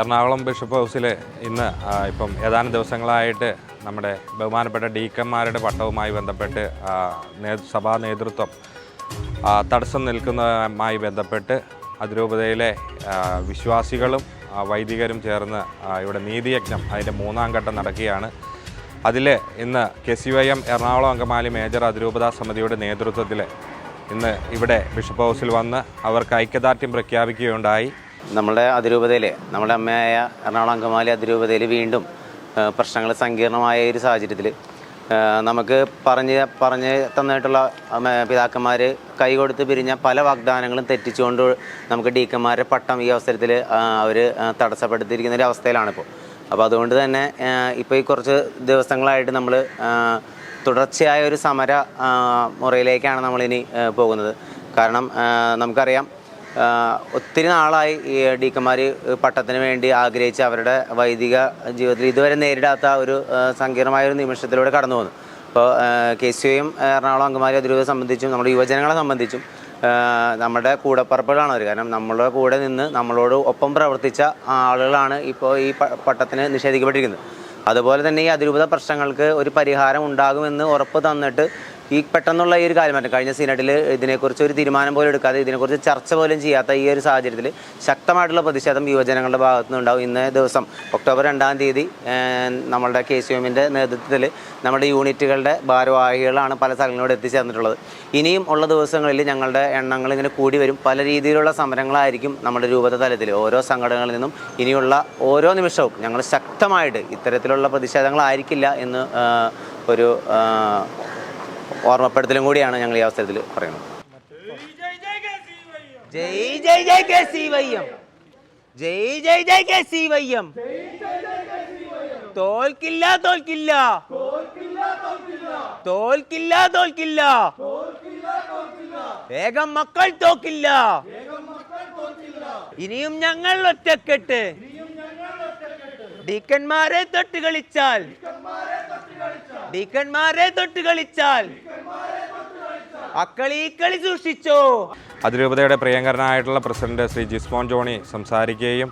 Ernakulam bishop ഹൗസിൽ ഇന്ന് ഇപ്പം ഏതാനും ദിവസങ്ങളായിട്ട് നമ്മുടെ ബഹുമാനപ്പെട്ട ഡീക്കന്മാരുടെ പട്ടവുമായി ബന്ധപ്പെട്ട് സഭാ നേതൃത്വം തടസ്സം നിൽക്കുന്നതുമായി ബന്ധപ്പെട്ട് അതിരൂപതയിലെ വിശ്വാസികളും വൈദികരും ചേർന്ന് ഇവിടെ നീതിയജ്ഞം അതിന്റെ മൂന്നാം ഘട്ടം നടക്കുകയാണ്. അതിൽ ഇന്ന് K C Y M Ernakulam Angamaly major അതിരൂപതാ സമിതിയുടെ നേതൃത്വത്തിൽ ഇന്ന് ഇവിടെ ബിഷപ്പ് ഹൗസിൽ വന്ന് അവർക്ക് ഐക്യദാർഢ്യം പ്രഖ്യാപിക്കുകയുണ്ടായി. നമ്മുടെ അതിരൂപതയിൽ നമ്മുടെ അമ്മയായ എറണാകുളം അങ്കമാലി അതിരൂപതയിൽ വീണ്ടും പ്രശ്നങ്ങൾ സങ്കീർണമായ ഒരു സാഹചര്യത്തിൽ നമുക്ക് പറഞ്ഞ് പറഞ്ഞ് തന്നിട്ടുള്ള പിതാക്കന്മാർ കൈ കൊടുത്ത് പിരിഞ്ഞ പല വാഗ്ദാനങ്ങളും തെറ്റിച്ചുകൊണ്ട് നമുക്ക് ഡീക്കന്മാരുടെ പട്ടം ഈ അവസരത്തിൽ അവർ തടസ്സപ്പെടുത്തിയിരിക്കുന്ന ഒരു അവസ്ഥയിലാണിപ്പോൾ അപ്പോൾ അതുകൊണ്ട് തന്നെ ഇപ്പോൾ ഈ കുറച്ച് ദിവസങ്ങളായിട്ട് നമ്മൾ തുടർച്ചയായ ഒരു സമര മുറയിലേക്കാണ് നമ്മളിനി പോകുന്നത്. കാരണം നമുക്കറിയാം ഒത്തിരി നാളായി ഈ ഡീക്കന്മാർ പട്ടത്തിന് വേണ്ടി ആഗ്രഹിച്ച് അവരുടെ വൈദിക ജീവിതത്തിൽ ഇതുവരെ നേരിടാത്ത ഒരു സങ്കീർണമായ ഒരു നിമിഷത്തിലൂടെ കടന്നു പോകുന്നു അപ്പോൾ കെ സി ഒയും എറണാകുളം അങ്കമാലി അതിരൂപ സംബന്ധിച്ചും നമ്മുടെ യുവജനങ്ങളെ സംബന്ധിച്ചും നമ്മുടെ കൂടപ്പറപ്പുകളാണ് അവർ. കാരണം നമ്മളുടെ കൂടെ നിന്ന് നമ്മളോട് ഒപ്പം പ്രവർത്തിച്ച ആളുകളാണ് ഇപ്പോൾ ഈ പട്ടത്തിന് നിഷേധിക്കപ്പെട്ടിരിക്കുന്നത്. അതുപോലെ തന്നെ ഈ അതിരൂപത പ്രശ്നങ്ങൾക്ക് ഒരു പരിഹാരം ഉണ്ടാകുമെന്ന് ഉറപ്പ് തന്നിട്ട് ഈ പെട്ടെന്നുള്ള ഈ ഒരു കാര്യം മാറ്റം കഴിഞ്ഞ സീനറ്റിൽ ഇതിനെക്കുറിച്ച് ഒരു തീരുമാനം പോലും എടുക്കാതെ ഇതിനെക്കുറിച്ച് ചർച്ച പോലും ചെയ്യാത്ത ഈ ഒരു സാഹചര്യത്തിൽ ശക്തമായിട്ടുള്ള പ്രതിഷേധം യുവജനങ്ങളുടെ ഭാഗത്തു നിന്നുണ്ടാവും ഇന്നേ ദിവസം ഒക്ടോബർ രണ്ടാം തീയതി നമ്മളുടെ കെ സി എമ്മിന്റെ നേതൃത്വത്തിൽ നമ്മുടെ യൂണിറ്റുകളുടെ ഭാരവാഹികളാണ് പല സ്ഥലങ്ങളോട് എത്തിച്ചേർന്നിട്ടുള്ളത്. ഇനിയും ഉള്ള ദിവസങ്ങളിൽ ഞങ്ങളുടെ എണ്ണങ്ങൾ ഇങ്ങനെ കൂടി വരും. പല രീതിയിലുള്ള സമരങ്ങളായിരിക്കും നമ്മുടെ രൂപത തലത്തിൽ ഓരോ സംഘടനകളിൽ നിന്നും ഇനിയുള്ള ഓരോ നിമിഷവും ഞങ്ങൾ ശക്തമായിട്ട് ഇത്തരത്തിലുള്ള പ്രതിഷേധങ്ങളായിരിക്കില്ല എന്ന് ഒരു ഓർമ്മപ്പെടുത്തലും കൂടിയാണ് ഞങ്ങൾ ഈ അവസരത്തിൽ പറയുന്നത്. ജയ് ജയ് ജയ് കെ സി വയ്യം ജയ് ജയ് ജയ് കെ സി വയ്യം തോൽക്കില്ല തോൽക്കില്ല. തോൽക്കില്ല തോൽക്കില്ല. വേഗം മക്കൾ തോക്കില്ല. ഇനിയും ഞങ്ങൾ ഒറ്റക്കെട്ട്. ഡീക്കന്മാരെ തൊട്ട് കളിച്ചാൽ. ഡീക്കന്മാരെ തൊട്ട് കളിച്ചാൽ അക്കളി കളി സൂക്ഷിച്ചോ. അതിരൂപതയുടെ പ്രിയങ്കരനായിട്ടുള്ള പ്രസിഡന്റ് ശ്രീ ജിസ്മോൻ ജോണി സംസാരിക്കുകയും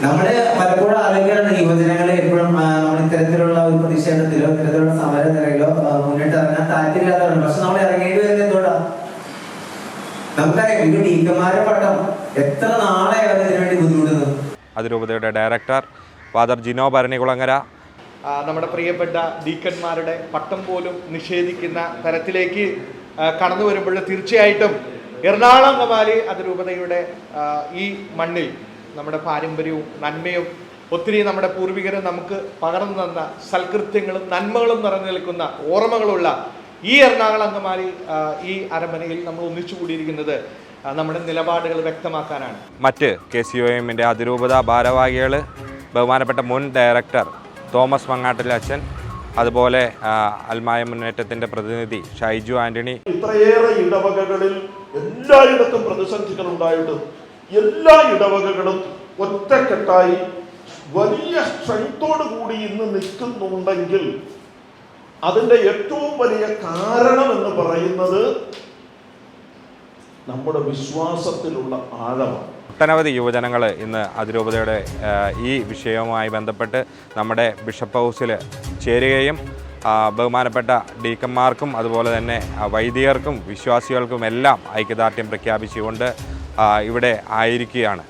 നമ്മുടെ പലപ്പോഴും ആലോചിക്കാറുണ്ട് യുവജനങ്ങളെ എപ്പോഴും നമ്മൾ ഇത്തരത്തിലുള്ള ഒരു പ്രതിഷേധത്തിലോ ഇത്തരത്തിലുള്ള സമര നിലയിലോ ആ, മുന്നിട്ട് ഇറങ്ങാൻ താല്പര്യമില്ലാത്തവരുണ്ട് പക്ഷെ നമ്മൾ ഇറങ്ങേണ്ടി വരുന്നത് എന്തുകൊണ്ടാ? നമുക്കറിയാം ഇത് ടീക്കന്മാരെ പട്ടം എത്ര നാളെ അവർ ഇതിനുവേണ്ടി ബുദ്ധിമുട്ടുന്നത് അതിരൂപതയുടെ ഡയറക്ടർ ഫാദർ ജിനോ ഭരണികുളങ്ങര നമ്മുടെ പ്രിയപ്പെട്ട ഡീക്കന്മാരുടെ പട്ടം പോലും നിഷേധിക്കുന്ന തരത്തിലേക്ക് കടന്നു വരുമ്പോൾ തീർച്ചയായിട്ടും എറണാകുളം കമാലി അതിരൂപതയുടെ ഈ മണ്ണിൽ നമ്മുടെ പാരമ്പര്യവും നന്മയും ഒത്തിരി നമ്മുടെ പൂർവികരെ നമുക്ക് പകർന്നു തന്ന സൽകൃത്യങ്ങളും നന്മകളും നിറഞ്ഞു നിൽക്കുന്ന ഓർമ്മകളുള്ള ഈ എറണാകുളം അങ്കമാലി ഈ അരമനയിൽ നമ്മൾ ഒന്നിച്ചു കൂടിയിരിക്കുന്നത് നമ്മുടെ നിലപാടുകൾ വ്യക്തമാക്കാനാണ്. മറ്റ് കെ സി ഒ എമ്മിന്റെ അതിരൂപത ഭാരവാഹികൾ ബഹുമാനപ്പെട്ട മുൻ ഡയറക്ടർ തോമസ് മങ്ങാട്ടിലെ അച്ഛൻ അതുപോലെ അൽമായ മുന്നേറ്റത്തിന്റെ പ്രതിനിധി ഷൈജു ആന്റണി. ഇത്രയേറെ ഇടവകകളിൽ എല്ലായിടത്തും പ്രതിസന്ധികൾ ഉണ്ടായിട്ടും എല്ലാ ഇടവകകളും ഒറ്റക്കെട്ടായി വലിയ സ്ട്രെങ്തോടു കൂടി ഇന്ന് നിൽക്കുന്നുണ്ടെങ്കിൽ അതിന്റെ ഏറ്റവും വലിയ കാരണം എന്ന് പറയുന്നത് നമ്മുടെ വിശ്വാസത്തിലുള്ള ആഴമാണ്. ഒട്ടനവധി യുവജനങ്ങൾ ഇന്ന് അതിരൂപതയുടെ ഈ വിഷയവുമായി ബന്ധപ്പെട്ട് നമ്മുടെ ബിഷപ്പ് ഹൗസിൽ ചേരുകയും ബഹുമാനപ്പെട്ട ഡീക്കന്മാർക്കും അതുപോലെ തന്നെ വൈദികർക്കും വിശ്വാസികൾക്കും എല്ലാം ഐക്യദാർഢ്യം പ്രഖ്യാപിച്ചുകൊണ്ട് ഇവിടെ ആയിരിക്കുകയാണ്.